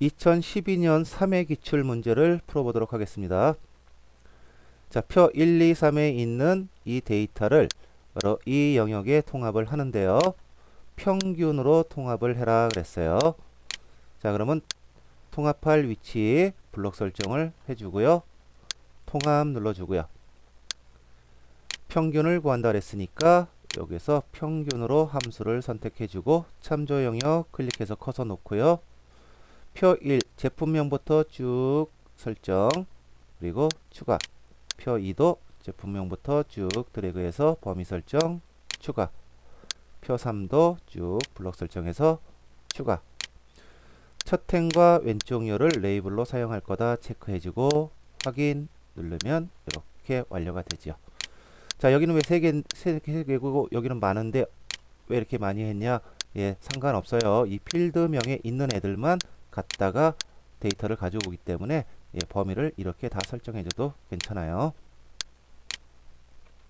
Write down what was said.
2012년 3회 기출 문제를 풀어보도록 하겠습니다. 자, 표 1, 2, 3에 있는 이 데이터를 바로 이 영역에 통합을 하는데요. 평균으로 통합을 해라 그랬어요. 자, 그러면 통합할 위치 블록 설정을 해주고요. 통합 눌러주고요. 평균을 구한다 그랬으니까 여기서 평균으로 함수를 선택해주고 참조 영역 클릭해서 커서 놓고요. 표 1 제품명부터 쭉 설정 그리고 추가. 표 2도 제품명부터 쭉 드래그해서 범위 설정 추가. 표 3도 쭉 블록 설정해서 추가. 첫 행과 왼쪽 열을 레이블로 사용할 거다 체크해주고 확인 누르면 이렇게 완료가 되죠. 자 여기는 왜세 개, 세 개고 여기는 많은데 왜 이렇게 많이 했냐? 예 상관없어요. 이 필드명에 있는 애들만 갖다가 데이터를 가지고 오기 때문에 예, 범위를 이렇게 다 설정해 줘도 괜찮아요